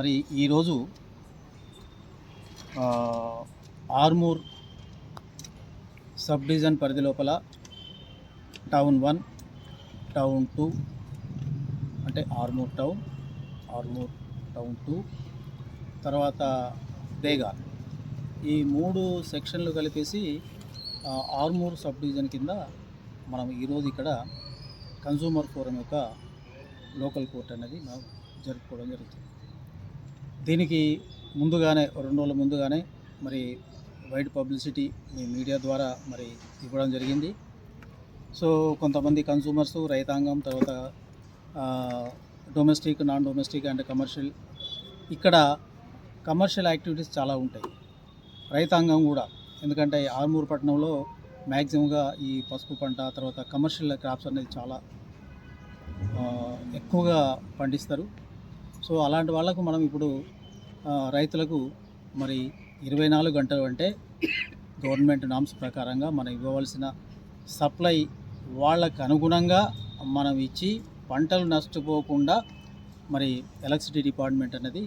మరి ఈరోజు Armoor sub division పరిధి లోపల టౌన్ వన్ టౌన్ టూ అంటే Armoor town Armoor town two తర్వాత దేగా. ఈ మూడు సెక్షన్లు కలిపేసి ఆర్మూర్ సబ్ డివిజన్ కింద మనం ఈరోజు ఇక్కడ కన్సూమర్ ఫోరం యొక్క లోకల్ కోర్ట్ అనేది మనం జరుపుకోవడం జరుగుతుంది. దీనికి ముందుగానే రెండు రోజుల ముందుగానే మరి వైడ్ పబ్లిసిటీ మీ మీడియా ద్వారా మరి ఇవ్వడం జరిగింది. సో కొంతమంది కన్సూమర్స్ రైతాంగం తర్వాత domestic non domestic and commercial ఇక్కడ కమర్షియల్ యాక్టివిటీస్ చాలా ఉంటాయి. రైతాంగం కూడా. ఎందుకంటే ఆర్మూర్ పట్టణంలో మ్యాక్సిమంగా ఈ పసుపు పంట తర్వాత కమర్షియల్ క్రాప్స్ అనేది చాలా ఎక్కువగా పండిస్తారు. సో అలాంటి వాళ్ళకు మనం ఇప్పుడు రైతులకు మరి ఇరవై నాలుగు గంటలు అంటే గవర్నమెంట్ నామ్స్ ప్రకారంగా మనం ఇవ్వవలసిన సప్లై వాళ్ళకు అనుగుణంగా మనం ఇచ్చి పంటలు నష్టపోకుండా మరి ఎలక్ట్రిసిటీ డిపార్ట్మెంట్ అనేది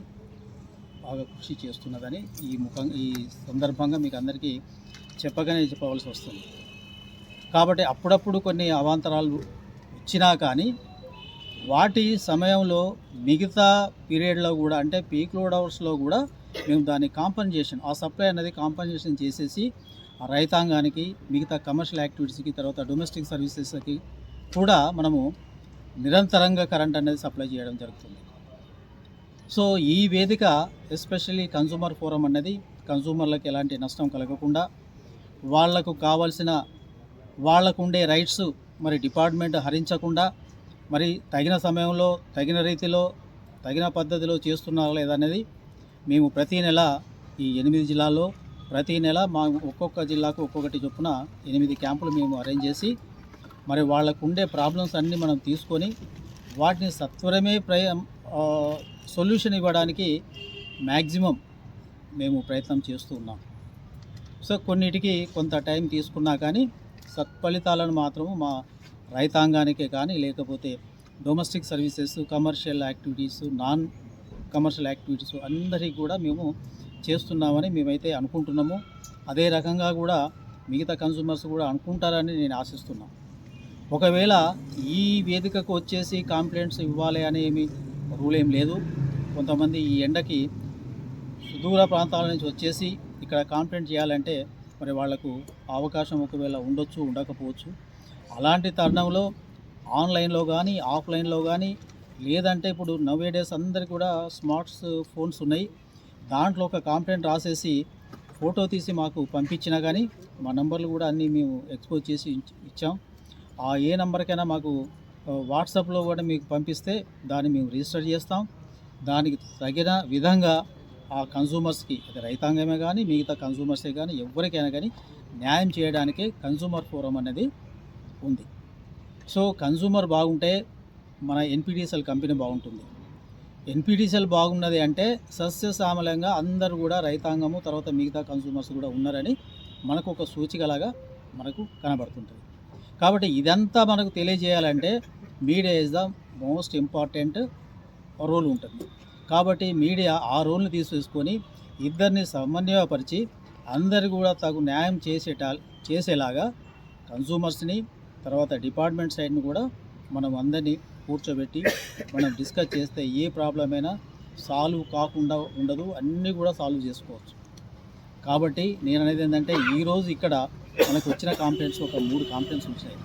బాగా కృషి చేస్తున్నదని ఈ ముఖం ఈ సందర్భంగా మీకు అందరికీ చెప్పగానే చెప్పవలసి వస్తుంది. కాబట్టి అప్పుడప్పుడు కొన్ని అవాంతరాలు వచ్చినా కానీ వాటి సమయంలో మిగతా పీరియడ్లో కూడా అంటే పీక్ లోడ్ అవర్స్లో కూడా మేము దాన్ని కాంపన్సేషన్ ఆ సప్లై అనేది కాంపన్సేషన్ చేసేసి ఆ రైతాంగానికి మిగతా కమర్షియల్ యాక్టివిటీస్కి తర్వాత డొమెస్టిక్ సర్వీసెస్కి కూడా మనము నిరంతరంగా కరెంట్ అనేది సప్లై చేయడం జరుగుతుంది. సో ఈ వేదిక ఎస్పెషల్లీ కన్సూమర్ ఫోరం అనేది కన్సూమర్లకు ఎలాంటి నష్టం కలగకుండా వాళ్ళకు కావాల్సిన వాళ్ళకు ఉండే రైట్స్ మరి డిపార్ట్మెంట్ హరించకుండా మరి తగిన సమయంలో తగిన రీతిలో తగిన పద్ధతిలో చేస్తున్నారా లేదనేది మేము ప్రతీ నెల ఈ ఎనిమిది జిల్లాల్లో ప్రతీ నెల మా ఒక్కొక్క జిల్లాకు ఒక్కొక్కటి చొప్పున ఎనిమిది క్యాంపులు మేము అరేంజ్ చేసి మరి వాళ్ళకు ఉండే ప్రాబ్లమ్స్ అన్నీ మనం తీసుకొని వాటిని సత్వరమే ప్రయ సొల్యూషన్ ఇవ్వడానికి మ్యాక్సిమం మేము ప్రయత్నం చేస్తూ ఉన్నాం. సో కొన్నిటికి కొంత టైం తీసుకున్నా కానీ సత్ఫలితాలను మాత్రము మా రైతాంగానికే కానీ లేకపోతే domestic services commercial activities non commercial activities అందరికీ కూడా మేము చేస్తున్నామని మేమైతే అనుకుంటున్నాము. అదే రకంగా కూడా మిగతా కన్సూమర్స్ కూడా అనుకుంటారని నేను ఆశిస్తున్నాను ఒకవేళ ఈ వేదికకు వచ్చేసి కంప్లైంట్స్ ఇవ్వాలి అని ఏమి రూల్ ఏం లేదు. కొంతమంది ఈ ఎండకి సుదూర ప్రాంతాల నుంచి వచ్చేసి ఇక్కడ కంప్లైంట్ చేయాలంటే మరి వాళ్ళకు అవకాశం ఒకవేళ ఉండొచ్చు ఉండకపోవచ్చు. అలాంటి తరుణంలో ఆన్లైన్లో కానీ ఆఫ్లైన్లో కానీ లేదంటే ఇప్పుడు నవే డేస్ అందరికి కూడా స్మార్ట్స్ ఫోన్స్ ఉన్నాయి. దాంట్లో ఒక కాంప్లైంట్ రాసేసి ఫోటో తీసి మాకు పంపించినా కానీ మా నంబర్లు కూడా అన్నీ మేము ఎక్స్పోజ్ చేసి ఇచ్చాం. ఆ ఏ నెంబర్కైనా మాకు వాట్సాప్లో కూడా మీకు పంపిస్తే దాన్ని మేము రిజిస్టర్ చేస్తాం. దానికి తగిన విధంగా ఆ కన్సూమర్స్కి అది రైతాంగమే కానీ మిగతా కన్సూమర్సే కానీ ఎవరికైనా కానీ న్యాయం చేయడానికే కన్సూమర్ ఫోరం అనేది ఉంది. సో కన్సూమర్ బాగుంటే మన ఎన్పిడిఎస్ఎల్ కంపెనీ బాగుంటుంది. ఎన్పిడిసిఎల్ బాగున్నది అంటే సస్యశ్యామలంగా అందరూ కూడా రైతాంగము తర్వాత మిగతా కన్సూమర్స్ కూడా ఉన్నారని మనకు ఒక సూచికలాగా మనకు కనబడుతుంటుంది. కాబట్టి ఇదంతా మనకు తెలియజేయాలంటే media is the most important role ఉంటుంది. కాబట్టి మీడియా ఆ రోల్ని తీసుకొని ఇద్దరిని సమన్వయపరిచి అందరు కూడా తగు న్యాయం చేసేట చేసేలాగా కన్సూమర్స్ని తర్వాత డిపార్ట్మెంట్ సైడ్ని కూడా మనం అందరినీ కూర్చోబెట్టి మనం డిస్కస్ చేస్తే ఏ ప్రాబ్లం అయినా సాల్వ్ కాకుండా ఉండదు అన్నీ కూడా సాల్వ్ చేసుకోవచ్చు. కాబట్టి నేను అనేది ఏంటంటే ఈరోజు ఇక్కడ మనకు వచ్చిన కాంప్లైంట్స్ ఒక మూడు కాంప్లైంట్స్ వచ్చినాయి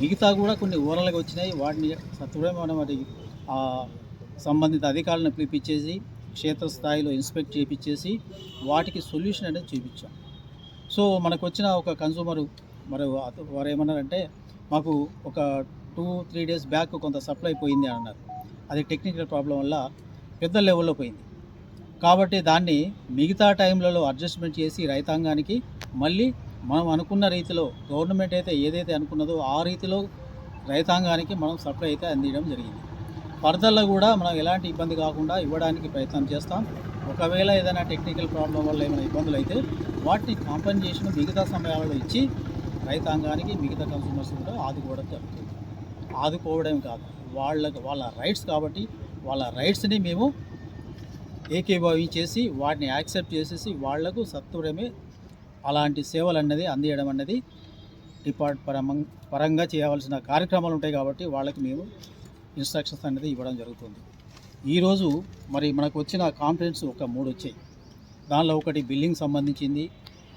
మిగతా కూడా కొన్ని ఓరల్గా వచ్చినాయి. వాటిని సత్వరమే మనం అది సంబంధిత అధికారులను పిలిపించేసి క్షేత్రస్థాయిలో ఇన్స్పెక్ట్ చేయించేసి వాటికి సొల్యూషన్ అనేది చూపించాం. సో మనకు వచ్చిన ఒక కన్సూమర్ మరి వారు ఏమన్నారంటే మాకు ఒక టూ త్రీ డేస్ బ్యాక్ కొంత సప్లై పోయింది అని అన్నారు. అది టెక్నికల్ ప్రాబ్లం వల్ల పెద్ద లెవెల్లో పోయింది. కాబట్టి దాన్ని మిగతా టైంలలో అడ్జస్ట్మెంట్ చేసి రైతాంగానికి మళ్ళీ మనం అనుకున్న రీతిలో గవర్నమెంట్ అయితే ఏదైతే అనుకున్నదో ఆ రీతిలో రైతాంగానికి మనం సప్లై అయితే అందించడం జరిగింది. ఫర్దర్లో కూడా మనం ఎలాంటి ఇబ్బంది కాకుండా ఇవ్వడానికి ప్రయత్నం చేస్తాం. ఒకవేళ ఏదైనా టెక్నికల్ ప్రాబ్లం వల్ల ఏమైనా ఇబ్బందులు అయితే వాటిని కాంపెన్సేషన్ మిగతా సమయాలలో ఇచ్చి రైతాంగానికి మిగతా కన్సూమర్స్ కూడా ఆదుకోవడం జరుగుతుంది. ఆదుకోవడం కాదు వాళ్ళకు వాళ్ళ రైట్స్ కాబట్టి వాళ్ళ రైట్స్ని మేము ఏకీభవించేసి వాటిని యాక్సెప్ట్ చేసేసి వాళ్ళకు సత్వరమే అలాంటి సేవలు అన్నది అందియడం అన్నది డిపార్ట్ పరం పరంగా చేయవలసిన కార్యక్రమాలు ఉంటాయి కాబట్టి వాళ్ళకి మేము ఇన్స్ట్రక్షన్స్ అనేది ఇవ్వడం జరుగుతుంది. ఈరోజు మరి మనకు వచ్చిన కాంప్లైంట్స్ ఒక మూడు వచ్చాయి. దానిలో ఒకటి బిల్లింగ్ సంబంధించింది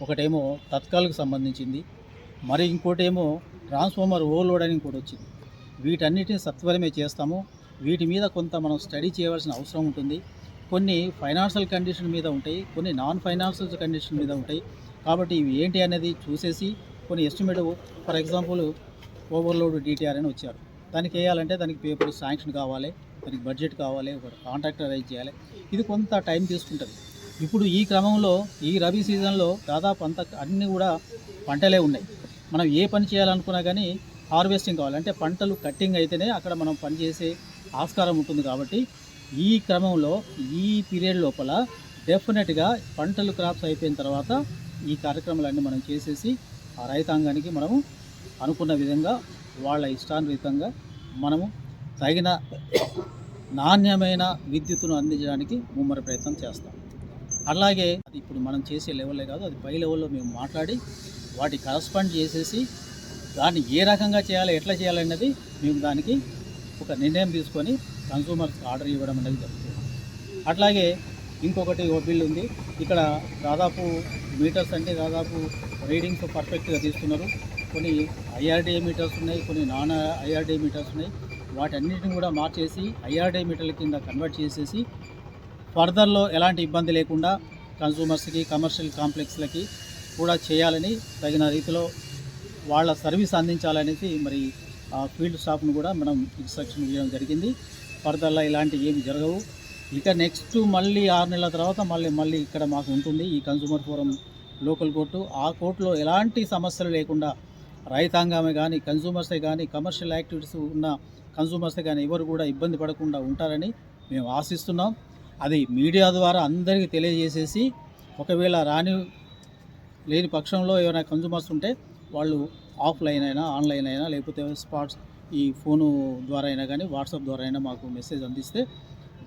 ఒకటేమో తత్కాలకు సంబంధించింది మరి ఇంకోటేమో ట్రాన్స్ఫార్మర్ ఓవర్లోడ్ అని ఇంకోటి వచ్చింది. వీటన్నిటిని సత్వరమే చేస్తాము. వీటి మీద కొంత మనం స్టడీ చేయవలసిన అవసరం ఉంటుంది. కొన్ని ఫైనాన్షియల్ కండిషన్ మీద ఉంటాయి కొన్ని నాన్ ఫైనాన్షియల్ కండిషన్ మీద ఉంటాయి. కాబట్టి ఇవి ఏంటి అనేది చూసేసి కొన్ని estimate for example overload DTR అని వచ్చారు. దానికి వేయాలంటే దానికి పేపర్ శాంక్షన్ కావాలి దానికి బడ్జెట్ కావాలి ఒక కాంట్రాక్ట్ అరేంజ్ చేయాలి. ఇది కొంత టైం తీసుకుంటుంది. ఇప్పుడు ఈ క్రమంలో ఈ రబీ సీజన్లో దాదాపు అంత అన్నీ కూడా పంటలే ఉన్నాయి. మనం ఏ పని చేయాలనుకున్నా కానీ హార్వెస్టింగ్ కావాలి. అంటే పంటలు కట్టింగ్ అయితేనే అక్కడ మనం పని చేసే ఆస్కారం ఉంటుంది కాబట్టి ఈ క్రమంలో ఈ పీరియడ్ లోపల డెఫినెట్గా పంటలు క్రాప్స్ అయిపోయిన తర్వాత ఈ కార్యక్రమాలన్నీ మనం చేసేసి ఆ రైతాంగానికి మనము అనుకున్న విధంగా వాళ్ళ ఇష్టానురీతంగా మనము తగిన నాణ్యమైన విద్యుత్తును అందించడానికి ముమ్మర ప్రయత్నం చేస్తాం. అలాగే అది ఇప్పుడు మనం చేసే లెవెల్లే కాదు అది పై లెవెల్లో మేము మాట్లాడి వాటి కరస్పాండ్ చేసేసి దాన్ని ఏ రకంగా చేయాలి ఎట్లా చేయాలన్నది మేము దానికి ఒక నిర్ణయం తీసుకొని కన్సూమర్స్ ఆర్డర్ ఇవ్వడం అనేది జరుగుతుంది. అట్లాగే ఇంకొకటి ఓ బిల్ ఉంది. ఇక్కడ దాదాపు మీటర్స్ అంటే దాదాపు రీడింగ్స్ పర్ఫెక్ట్గా తీసుకున్నారు కొన్ని ఐఆర్డిఏ మీటర్స్ ఉన్నాయి కొన్ని నాన్ ఐఆర్డీఏ మీటర్స్ ఉన్నాయి. వాటన్నిటిని కూడా మార్చేసి ఐఆర్డీఏ మీటర్ల కింద కన్వర్ట్ చేసేసి ఫర్దర్లో ఎలాంటి ఇబ్బంది లేకుండా కన్సూమర్స్కి కమర్షియల్ కాంప్లెక్స్లకి కూడా చేయాలని తగిన రీతిలో వాళ్ళ సర్వీస్ అందించాలనేసి మరి ఆ ఫీల్డ్ స్టాఫ్ను కూడా మనం ఇన్స్ట్రక్షన్ ఇవ్వడం జరిగింది. ఫర్దర్లో ఇలాంటి ఏమి జరగవు. ఇక నెక్స్ట్ మళ్ళీ ఆరు నెలల తర్వాత మళ్ళీ మళ్ళీ ఇక్కడ మాకు ఉంటుంది ఈ కన్సూమర్ ఫోరం లోకల్ కోర్టు. ఆ కోర్టులో ఎలాంటి సమస్యలు లేకుండా రైతాంగమే కానీ కన్సూమర్సే కానీ కమర్షియల్ యాక్టివిటీస్ ఉన్న కన్సూమర్సే కానీ ఎవరు కూడా ఇబ్బంది పడకుండా ఉంటారని మేము ఆశిస్తున్నాం. అది మీడియా ద్వారా అందరికీ తెలియజేసేసి ఒకవేళ రాని లేని పక్షంలో ఏమైనా కన్జ్యూమర్స్ ఉంటే వాళ్ళు ఆఫ్లైన్ అయినా ఆన్లైన్ అయినా లేకపోతే స్పాట్స్ ఈ ఫోను ద్వారా అయినా కానీ వాట్సాప్ ద్వారా అయినా మాకు మెసేజ్ అందిస్తే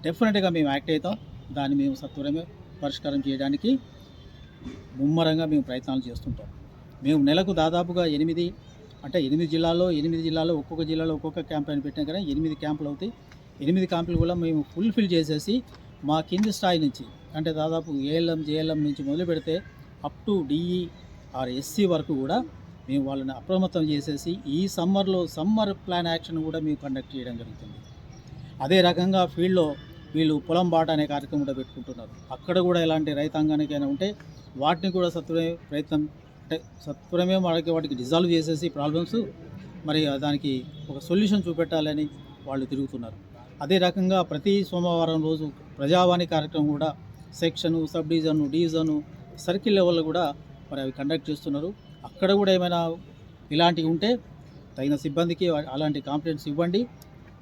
డెఫినెట్గా మేము యాక్ట్ అవుతాం. దాన్ని మేము సత్వరమే పరిష్కారం చేయడానికి ముమ్మరంగా మేము ప్రయత్నాలు చేస్తుంటాం. మేము నెలకు దాదాపుగా ఎనిమిది అంటే ఎనిమిది జిల్లాల్లో ఎనిమిది జిల్లాలో ఒక్కొక్క జిల్లాలో ఒక్కొక్క క్యాంప్ అని పెట్టినా కానీ ఎనిమిది క్యాంపులు అవుతాయి. ఎనిమిది క్యాంపులు కూడా మేము ఫుల్ఫిల్ చేసేసి మా కింది స్థాయి నుంచి అంటే దాదాపు ఏఎల్ఎం జేఎల్ఎం నుంచి మొదలు పెడితే up to DE R SC వరకు కూడా మేము వాళ్ళని అప్రమత్తం చేసేసి ఈ సమ్మర్లో సమ్మర్ ప్లాన్ యాక్షన్ కూడా మేము కండక్ట్ చేయడం జరుగుతుంది. అదే రకంగా ఫీల్డ్లో వీళ్ళు పొలం బాట అనే కార్యక్రమం కూడా పెట్టుకుంటున్నారు. అక్కడ కూడా ఎలాంటి రైతాంగానికైనా ఉంటే వాటిని కూడా సత్వరమే ప్రయత్నం అంటే సత్వరమే వాళ్ళకి వాటికి డిజాల్వ్ చేసేసి ప్రాబ్లమ్స్ మరి దానికి ఒక సొల్యూషన్ చూపెట్టాలని వాళ్ళు తిరుగుతున్నారు. అదే రకంగా ప్రతి సోమవారం రోజు ప్రజావాణి కార్యక్రమం కూడా section sub division division circle లెవెల్లో కూడా మరి అవి కండక్ట్ చేస్తున్నారు. అక్కడ కూడా ఏమైనా ఇలాంటివి ఉంటే తగిన సిబ్బందికి అలాంటి కాంప్లైంట్స్ ఇవ్వండి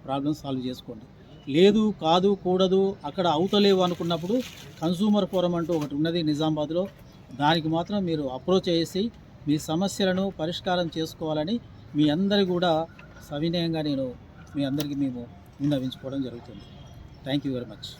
ప్రాబ్లమ్స్ సాల్వ్ చేసుకోండి. లేదు కాదు కూడదు అక్కడ అవుతలేవు అనుకున్నప్పుడు కన్సూమర్ ఫోరం అంటూ ఒకటి ఉన్నది నిజామాబాద్లో. దానికి మాత్రం మీరు అప్రోచ్ చేసి మీ సమస్యలను పరిష్కారం చేసుకోవాలని మీ అందరి కూడా సవినయంగా నేను మీ అందరికీ మేము విన్నవించుకోవడం జరుగుతుంది. Thank you very much